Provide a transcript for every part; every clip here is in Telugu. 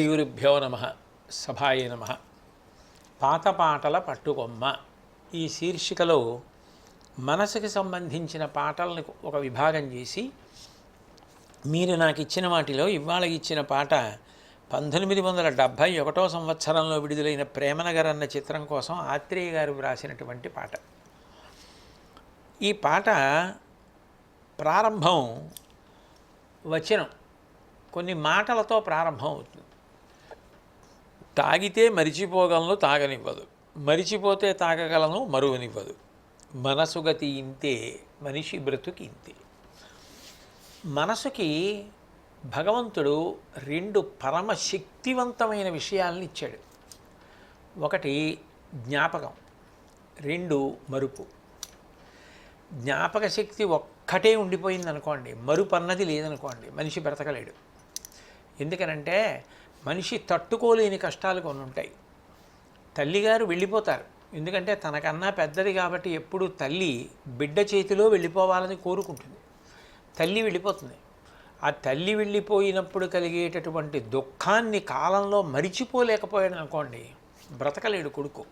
శ్రీగురుభ్యో నమ సభాయ నమ. పాత పాటల పట్టుకొమ్మ. ఈ శీర్షికలో మనసుకి సంబంధించిన పాటలను ఒక విభాగం చేసి మీరు నాకు ఇచ్చిన వాటిలో ఇవాళ ఇచ్చిన పాట పంతొమ్మిది వందల డెబ్భై ఒకటో సంవత్సరంలో విడుదలైన ప్రేమనగర్ అన్న చిత్రం కోసం ఆత్రేయ గారు వ్రాసినటువంటి పాట. ఈ పాట ప్రారంభం వచనం కొన్ని మాటలతో ప్రారంభం అవుతుంది. తాగితే మరిచిపోగలను తాగనివ్వదు. మరిచిపోతే తాగగలను మరువనివ్వదు. మనసుగతి ఇంతే మనిషి బ్రతుకి ఇంతే. మనసుకి భగవంతుడు రెండు పరమ శక్తివంతమైన విషయాలను ఇచ్చాడు. ఒకటి జ్ఞాపకం రెండు మరుపు. జ్ఞాపక శక్తి ఒక్కటే ఉండిపోయింది అనుకోండి మరుపు అన్నది లేదనుకోండి మనిషి బ్రతకలేడు. ఎందుకనంటే మనిషి తట్టుకోలేని కష్టాలు కొన్ని ఉంటాయి. తల్లిగారు వెళ్ళిపోతారు. ఎందుకంటే తనకన్నా పెద్దది కాబట్టి ఎప్పుడు తల్లి బిడ్డ చేతిలో వెళ్ళిపోవాలని కోరుకుంటుంది. తల్లి వెళ్ళిపోతుంది. ఆ తల్లి వెళ్ళిపోయినప్పుడు కలిగేటటువంటి దుఃఖాన్ని కాలంలో మరిచిపోలేకపోయాడు అనుకోండి బ్రతకలేడు కొడుకు.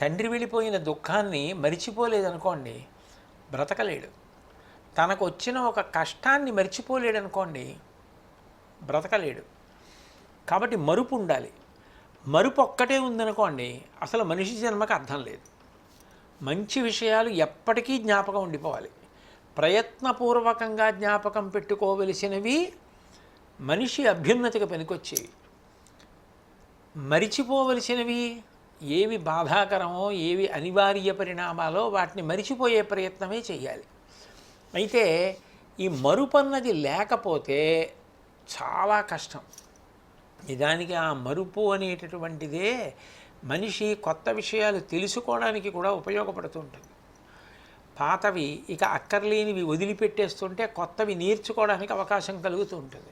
తండ్రి వెళ్ళిపోయిన దుఃఖాన్ని మరిచిపోలేదనుకోండి బ్రతకలేడు. తనకు వచ్చిన ఒక కష్టాన్ని మరిచిపోలేడనుకోండి బ్రతకలేడు. కాబట్టి మరుపు ఉండాలి. మరుపు ఒక్కటే ఉందనుకోండి అసలు మనిషి జన్మకు అర్థం లేదు. మంచి విషయాలు ఎప్పటికీ జ్ఞాపకం ఉండిపోవాలి. ప్రయత్నపూర్వకంగా జ్ఞాపకం పెట్టుకోవలసినవి మనిషి అభ్యున్నతికి పనికొచ్చేవి. మరిచిపోవలసినవి ఏవి బాధాకరమో ఏవి అనివార్య పరిణామాలో వాటిని మరిచిపోయే ప్రయత్నమే చేయాలి. అయితే ఈ మరుపన్నది లేకపోతే చాలా కష్టం. నిజానికి ఆ మరుపు అనేటటువంటిదే మనిషి కొత్త విషయాలు తెలుసుకోవడానికి కూడా ఉపయోగపడుతుంటుంది పాతవి ఇక అక్కర్లేనివి వదిలిపెట్టేస్తుంటే కొత్తవి నేర్చుకోవడానికి అవకాశం కలుగుతూ ఉంటుంది.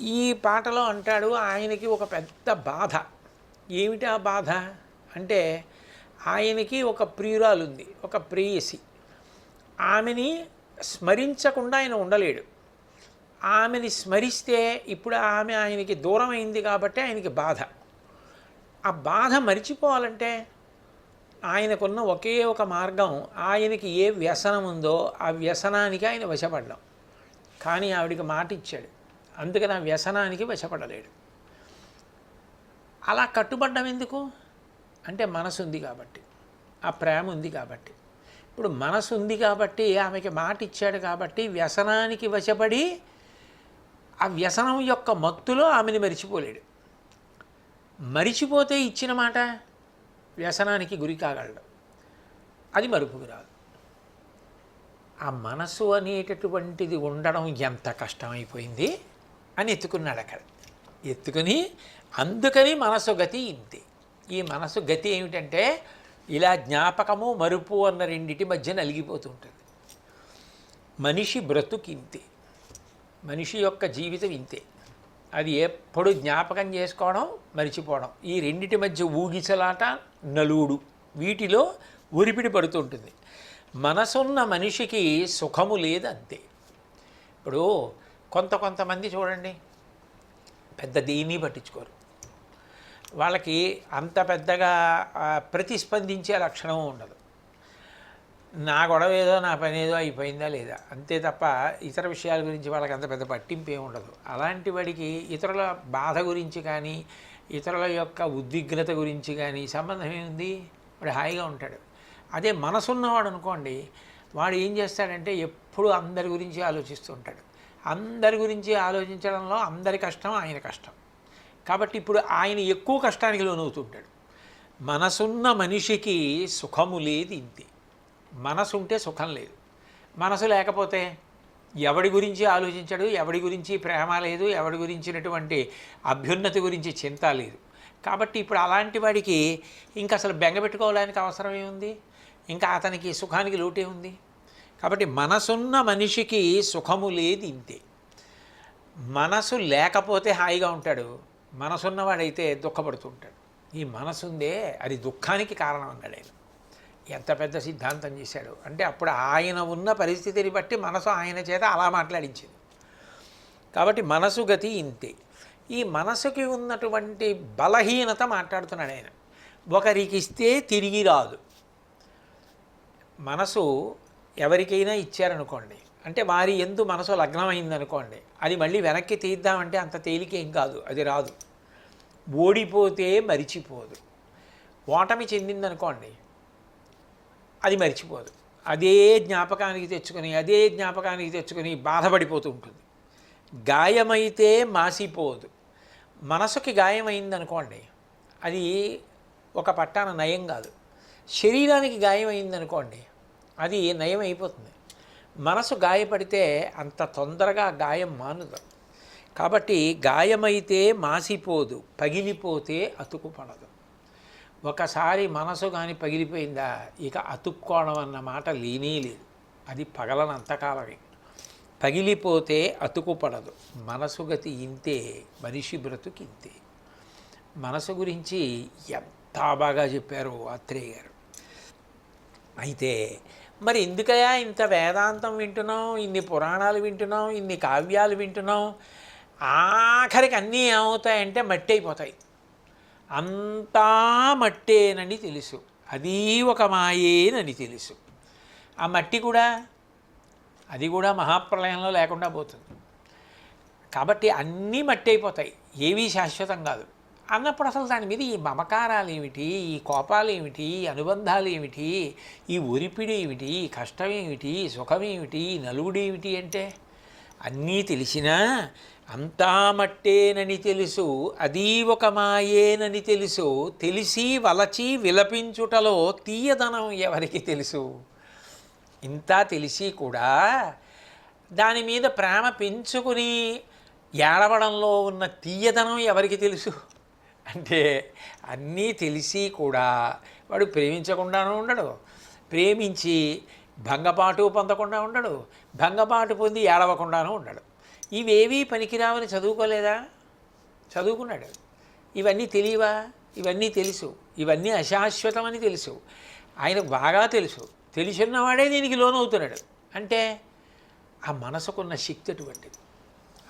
ఈ పాటలో అంటాడు ఆయనకి ఒక పెద్ద బాధ. ఏమిటి ఆ బాధ? అంటే ఆయనకి ఒక ప్రియురాలు ఉంది ఒక ప్రేయసి. ఆమెని స్మరించకుండా ఆయన ఉండలేడు. ఆమెని స్మరిస్తే ఇప్పుడు ఆమె ఆయనకి దూరం అయింది కాబట్టి ఆయనకి బాధ. ఆ బాధ మరిచిపోవాలంటే ఆయనకున్న ఒకే ఒక మార్గం ఆయనకి ఏ వ్యసనం ఉందో ఆ వ్యసనానికి ఆయన వశపడ్డం. కానీ ఆవిడికి మాట ఇచ్చాడు. అందుకని ఆ వ్యసనానికి వశపడలేడు. అలా కట్టుబడ్డం ఎందుకు? అంటే మనసు ఉంది కాబట్టి. ఆ ప్రేమ ఉంది కాబట్టి. ఇప్పుడు మనసు ఉంది కాబట్టి ఆమెకి మాట ఇచ్చాడు కాబట్టి వ్యసనానికి వశపడి ఆ వ్యసనం యొక్క మత్తులో ఆమెను మరిచిపోలేడు. మరిచిపోతే ఇచ్చిన మాట వ్యసనానికి గురి కాగలడు. అది మరుపుకు రాదు. ఆ మనసు అనేటటువంటిది ఉండడం ఎంత కష్టమైపోయింది అని ఎత్తుకున్నాడు అక్కడ. ఎత్తుకుని అందుకని మనసు గతి ఇంతే. ఈ మనసు గతి ఏమిటంటే ఇలా జ్ఞాపకము మరుపు అన్న రెండింటి మధ్య నలిగిపోతుంటుంది మనిషి బ్రతుకు ఇంతే. మనిషి యొక్క జీవితం ఇంతే అది ఎప్పుడు జ్ఞాపకం చేసుకోవడం మరిచిపోవడం. ఈ రెండిటి మధ్య ఊగిచలాట నలుగుడు వీటిలో ఉరిపిడి పడుతుంటుంది. మనసున్న మనిషికి సుఖము లేదు అంతే ఇప్పుడు కొంత కొంతమంది చూడండి. పెద్ద దేన్ని పట్టించుకోరు. వాళ్ళకి అంత పెద్దగా ప్రతిస్పందించే లక్షణం ఉండదు. నా గొడవ ఏదో నా పని ఏదో అయిపోయిందా లేదా? అంతే తప్ప ఇతర విషయాల గురించి వాళ్ళకి అంత పెద్ద పట్టింపు ఏమి ఉండదు. అలాంటి వాడికి ఇతరుల బాధ గురించి కానీ ఇతరుల యొక్క ఉద్విగ్నత గురించి కానీ సంబంధం ఏముంది? వాడు హాయిగా ఉంటాడు. అదే మనసున్నవాడు అనుకోండి వాడు ఏం చేస్తాడంటే ఎప్పుడు అందరి గురించి ఆలోచిస్తూ ఉంటాడు. అందరి గురించి ఆలోచించడంలో అందరి కష్టం ఆయన కష్టం. కాబట్టి ఇప్పుడు ఆయన ఎక్కువ కష్టానికి లోనవుతుంటాడు మనసున్న మనిషికి సుఖము లేదు ఇంతే. మనసు ఉంటే సుఖం లేదు. మనసు లేకపోతే ఎవడి గురించి ఆలోచించడు ఎవడి గురించి ప్రేమ లేదు ఎవడి గురించినటువంటి అభ్యున్నతి గురించి చింత లేదు. కాబట్టి ఇప్పుడు అలాంటి వాడికి ఇంకా అసలు బెంగ పెట్టుకోవడానికి అవసరం ఏముంది? ఇంకా అతనికి సుఖానికి లోటే ఉంది. కాబట్టి మనసున్న మనిషికి సుఖము లేదు ఇంతే. మనసు లేకపోతే హాయిగా ఉంటాడు. మనసున్నవాడైతే దుఃఖపడుతుంటాడు. ఈ మనసుందే అది దుఃఖానికి కారణం అన్నాడు ఆయన. ఎంత పెద్ద సిద్ధాంతం చేశాడు? అంటే అప్పుడు ఆయన ఉన్న పరిస్థితిని బట్టి మనసు ఆయన చేత అలా మాట్లాడించింది. కాబట్టి మనసు గతి ఇంతే. ఈ మనసుకి ఉన్నటువంటి బలహీనత మాట్లాడుతున్నాడు ఆయన. ఒకరికి ఇస్తే తిరిగి రాదు. మనసు ఎవరికైనా ఇచ్చారనుకోండి అంటే వారి ఎందు మనసు లగ్నమైందనుకోండి అది మళ్ళీ వెనక్కి తీద్దామంటే అంత తేలికేం కాదు అది రాదు. ఓడిపోతే మరిచిపోదు. ఓటమి చెందిందనుకోండి అది మర్చిపోదు. అదే జ్ఞాపకానికి తెచ్చుకొని అదే జ్ఞాపకానికి తెచ్చుకొని బాధపడిపోతూ ఉంటుంది. గాయమైతే మాసిపోదు. మనసుకి గాయమైందనుకోండి అది ఒక పట్టాన నయం కాదు. శరీరానికి గాయం అయిందనుకోండి అది నయం అయిపోతుంది మనసు గాయపడితే అంత తొందరగా గాయం మానుదు. కాబట్టి గాయమైతే మాసిపోదు పగిలిపోతే అతుకుపడదు. ఒకసారి మనసు కానీ పగిలిపోయిందా? ఇక అతుక్కోవడం అన్న మాట లేనే లేదు. అది పగలనంతకాలమే పగిలిపోతే అతుకుపడదు. మనసు గతి ఇంతే మనిషి బ్రతుకు ఇంతే. మనసు గురించి ఎంత బాగా చెప్పారు అత్రేయ గారు. అయితే మరి ఎందుకయా ఇంత వేదాంతం వింటున్నాం ఇన్ని పురాణాలు వింటున్నాం ఇన్ని కావ్యాలు వింటున్నాం? ఆఖరికి అన్నీ ఏమవుతాయంటే మట్టి అయిపోతాయి. అంతా మట్టేనని తెలుసు. అది ఒక మాయేనని తెలుసు. ఆ మట్టి కూడా అది కూడా మహాప్రలయంలో లేకుండా పోతుంది. కాబట్టి అన్నీ మట్టి అయిపోతాయి ఏవీ శాశ్వతం కాదు. అన్నప్పుడు అసలు దాని మీద ఈ మమకారాలు ఏమిటి ఈ కోపాలు ఏమిటి ఈ అనుబంధాలు ఏమిటి ఈ ఒరిపిడి ఏమిటి ఈ కష్టం ఏమిటి ఈ సుఖం ఏమిటి ఈ నలుగుడు ఏమిటి అంటే అన్నీ తెలిసినా అంతా మట్టేనని తెలుసు అది ఒక మాయేనని తెలుసు తెలిసి వలచి విలపించుటలో తీయదనం ఎవరికి తెలుసు? ఇంత తెలిసి కూడా దాని మీద ప్రేమ పెంచుకుని ఏడవడంలో ఉన్న తీయదనం ఎవరికి తెలుసు? అంటే అన్నీ తెలిసి కూడా వాడు ప్రేమించకుండానూ ఉండడు. ప్రేమించి భంగపాటు పొందకుండా ఉండడు. భంగపాటు పొంది ఏడవకుండానూ ఉండడు. ఇవేవీ పనికిరావని చదువుకోలేదా? చదువుకున్నాడు. ఇవన్నీ తెలియవా? ఇవన్నీ తెలుసు. ఇవన్నీ అశాశ్వతమని తెలుసు. ఆయనకు బాగా తెలుసు. తెలిసిన్నవాడే దీనికి లోనవుతున్నాడు. అంటే ఆ మనసుకున్న శక్తి అటువంటిది.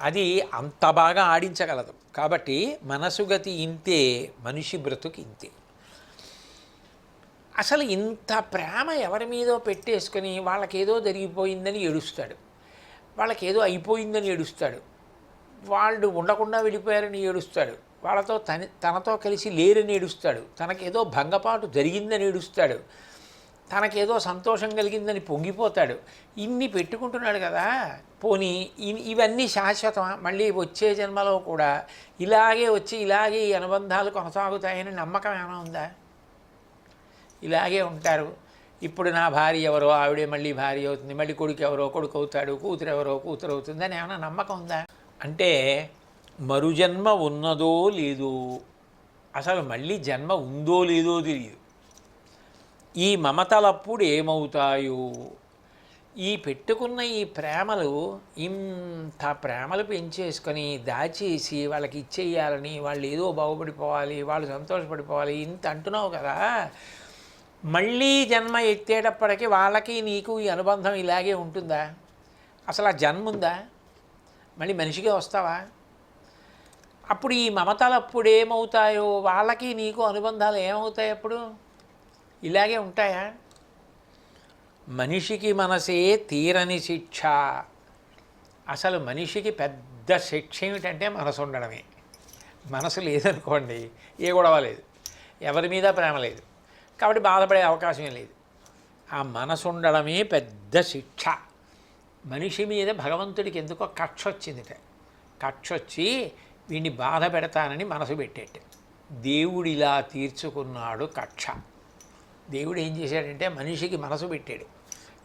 అది అంత బాగా ఆడించగలదు. కాబట్టి మనసుగతి ఇంతే మనిషి బ్రతుకు ఇంతే. అసలు ఇంత ప్రేమ ఎవరి మీదో పెట్టేసుకొని వాళ్ళకేదో జరిగిపోయిందని ఏడుస్తాడు. వాళ్ళకి ఏదో అయిపోయిందని ఏడుస్తాడు. వాళ్ళు ఉండకుండా వెళ్ళిపోయారని ఏడుస్తాడు. వాళ్ళతో తన తనతో కలిసి లేరని ఏడుస్తాడు. తనకేదో భంగపాటు జరిగిందని ఏడుస్తాడు. తనకేదో సంతోషం కలిగిందని పొంగిపోతాడు. ఇన్ని పెట్టుకుంటున్నాడు కదా. పోనీ ఇవన్నీ శాశ్వతం మళ్ళీ వచ్చే జన్మలో కూడా ఇలాగే వచ్చి ఇలాగే ఈ అనుబంధాలు కొనసాగుతాయని నమ్మకం ఏమైనా ఉందా? ఇలాగే ఉంటారు. ఇప్పుడు నా భార్య ఎవరో ఆవిడే మళ్ళీ భార్య అవుతుంది మళ్ళీ కొడుకు ఎవరో కొడుకు అవుతాడు కూతురు ఎవరో కూతురు అవుతుంది అని ఏమైనా నమ్మకం ఉందా? అంటే మరుజన్మ ఉన్నదో లేదో అసలు మళ్ళీ జన్మ ఉందో లేదో తెలియదు. ఈ మమతలప్పుడు ఏమవుతాయో ఈ పెట్టుకున్న ఈ ప్రేమలు ఇంత ప్రేమలు పెంచేసుకొని దాచేసి వాళ్ళకి ఇచ్చేయాలని వాళ్ళు ఏదో బాగుపడిపోవాలి వాళ్ళు సంతోషపడిపోవాలి ఇంత అంటున్నావు కదా. మళ్ళీ జన్మ ఎత్తేటప్పటికి వాళ్ళకి నీకు ఈ అనుబంధం ఇలాగే ఉంటుందా? అసలు ఆ జన్మ ఉందా? మళ్ళీ మనిషిగా వస్తావా? అప్పుడు ఈ మమతలు అప్పుడు ఏమవుతాయో వాళ్ళకి నీకు అనుబంధాలు ఏమవుతాయి అప్పుడు? ఇలాగే ఉంటాయా? మనిషికి మనసే తీరని శిక్ష. అసలు మనిషికి పెద్ద శిక్ష ఏమిటంటే మనసు ఉండడమే. మనసు లేదనుకోండి ఏ గొడవ లేదు. ఎవరి మీద ప్రేమ లేదు. కాబట్టి బాధపడే అవకాశం లేదు. ఆ మనసు ఉండడమే పెద్ద శిక్ష. మనిషి మీద భగవంతుడికి ఎందుకో కక్ష వచ్చిందిట. కక్ష వచ్చి వీడిని బాధ పెడతానని మనసు పెట్టేట. దేవుడిలా తీర్చుకున్నాడు కక్ష. దేవుడు ఏం చేశాడంటే మనిషికి మనసు పెట్టాడు.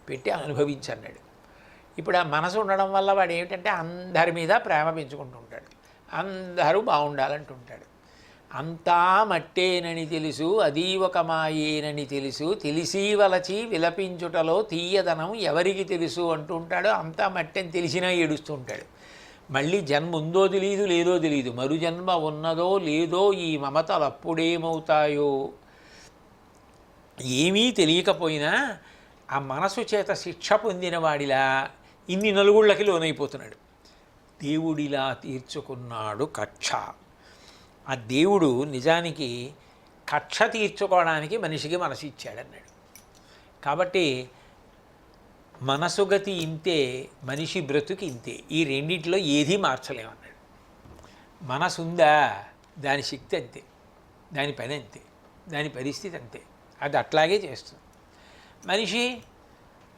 పెట్టి అనుభవించన్నాడు. ఇప్పుడు ఆ మనసు ఉండడం వల్ల వాడు ఏమిటంటే అందరి మీద ప్రేమ పెంచుకుంటూ ఉంటాడు అందరూ బాగుండాలంటుంటాడు. అంతా మట్టేనని తెలుసు అది ఒక మాయేనని తెలుసు తెలిసి వలచి విలపించుటలో తీయదనం ఎవరికి తెలుసు అంటుంటాడు అంతా మట్టని తెలిసినా ఏడుస్తుంటాడు. మళ్ళీ జన్మ ఉందో తెలియదు లేదో తెలియదు మరు జన్మ ఉన్నదో లేదో ఈ మమతలు అప్పుడేమవుతాయో? ఏమీ తెలియకపోయినా ఆ మనసు చేత శిక్ష పొందిన వాడిలా ఇన్ని నలుగుళ్ళకి లోనైపోతున్నాడు. దేవుడిలా తీర్చుకున్నాడు కక్ష. ఆ దేవుడు నిజానికి కక్ష తీర్చుకోవడానికి మనిషికి మనసు ఇచ్చాడన్నాడు. కాబట్టి మనసుగతి ఇంతే మనిషి బ్రతుకి ఇంతే ఈ రెండింటిలో ఏదీ మార్చలేమన్నాడు. మనసు ఉందా దాని శక్తి అంతే దాని పని అంతే దాని పరిస్థితి అంతే అది అట్లాగే చేస్తుంది. మనిషి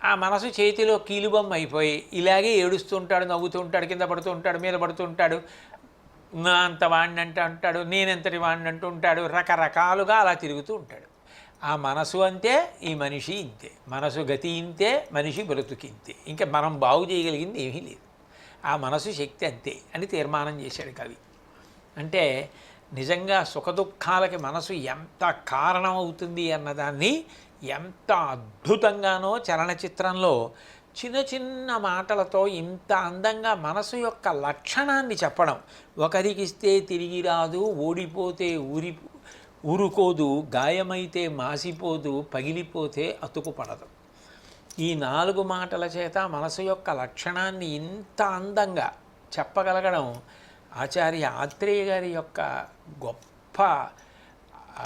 ఆ మనసు చేతిలో కీలుబొమ్మ అయిపోయి ఇలాగే ఏడుస్తూ ఉంటాడు నవ్వుతూ ఉంటాడు కింద పడుతూ ఉంటాడు మీద పడుతూ ఉంటాడు నా అంత వాడిని అంటూ ఉంటాడు నేనెంతటి వాడిని అంటూ ఉంటాడు రకరకాలుగా అలా తిరుగుతూ ఉంటాడు. ఆ మనసు అంతే ఈ మనిషి ఇంతే. మనసు గతి ఇంతే మనిషి బ్రతుకి ఇంతే. ఇంకా మనం బాగు చేయగలిగింది ఏమీ లేదు. ఆ మనసు శక్తి అంతే అని తీర్మానం చేశాడు కవి. అంటే నిజంగా సుఖదుఖాలకి మనసు ఎంత కారణం అవుతుంది అన్నదాన్ని ఎంత అద్భుతంగానో చలనచిత్రంలో చిన్న చిన్న మాటలతో ఇంత అందంగా మనసు యొక్క లక్షణాన్ని చెప్పడం. ఒకరికిస్తే తిరిగి రాదు ఓడిపోతే ఊరి ఊరుకోదు గాయమైతే మాసిపోదు పగిలిపోతే అతుకుపడదు. ఈ నాలుగు మాటల చేత మనసు యొక్క లక్షణాన్ని ఇంత అందంగా చెప్పగలగడం ఆచార్య ఆత్రేయ గారి యొక్క గొప్ప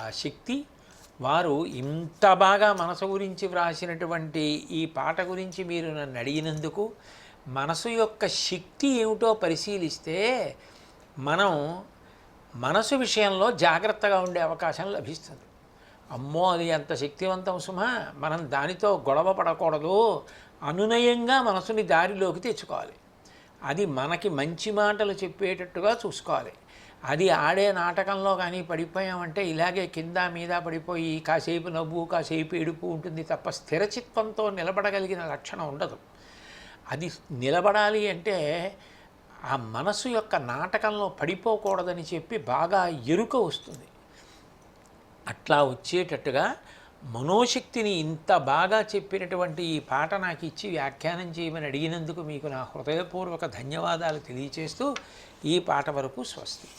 శక్తి. వారు ఇంత బాగా మనసు గురించి వ్రాసినటువంటి ఈ పాట గురించి మీరు నన్ను అడిగినందుకు మనసు యొక్క శక్తి ఏమిటో పరిశీలిస్తే మనం మనసు విషయంలో జాగ్రత్తగా ఉండే అవకాశం లభిస్తుంది. అమ్మో అది ఎంత శక్తివంతం సుమా! మనం దానితో గొడవ పడకూడదు. అనునయంగా మనసుని దారిలోకి తెచ్చుకోవాలి. అది మనకి మంచి మాటలు చెప్పేటట్టుగా చూసుకోవాలి. అది ఆడే నాటకంలో కానీ పడిపోయామంటే ఇలాగే కింద మీద పడిపోయి కాసేపు నవ్వు కాసేపు ఏడుపు ఉంటుంది తప్ప స్థిరచిత్వంతో నిలబడగలిగిన లక్షణం ఉండదు. అది నిలబడాలి అంటే ఆ మనసు యొక్క నాటకంలో పడిపోకూడదని చెప్పి బాగా ఎరుక వస్తుంది. అట్లా వచ్చేటట్టుగా మనోశక్తిని ఇంత బాగా చెప్పినటువంటి ఈ పాట నాకు ఇచ్చి వ్యాఖ్యానం చేయమని అడిగినందుకు మీకు నా హృదయపూర్వక ధన్యవాదాలు తెలియచేస్తూ ఈ పాట వరకు స్వస్తి.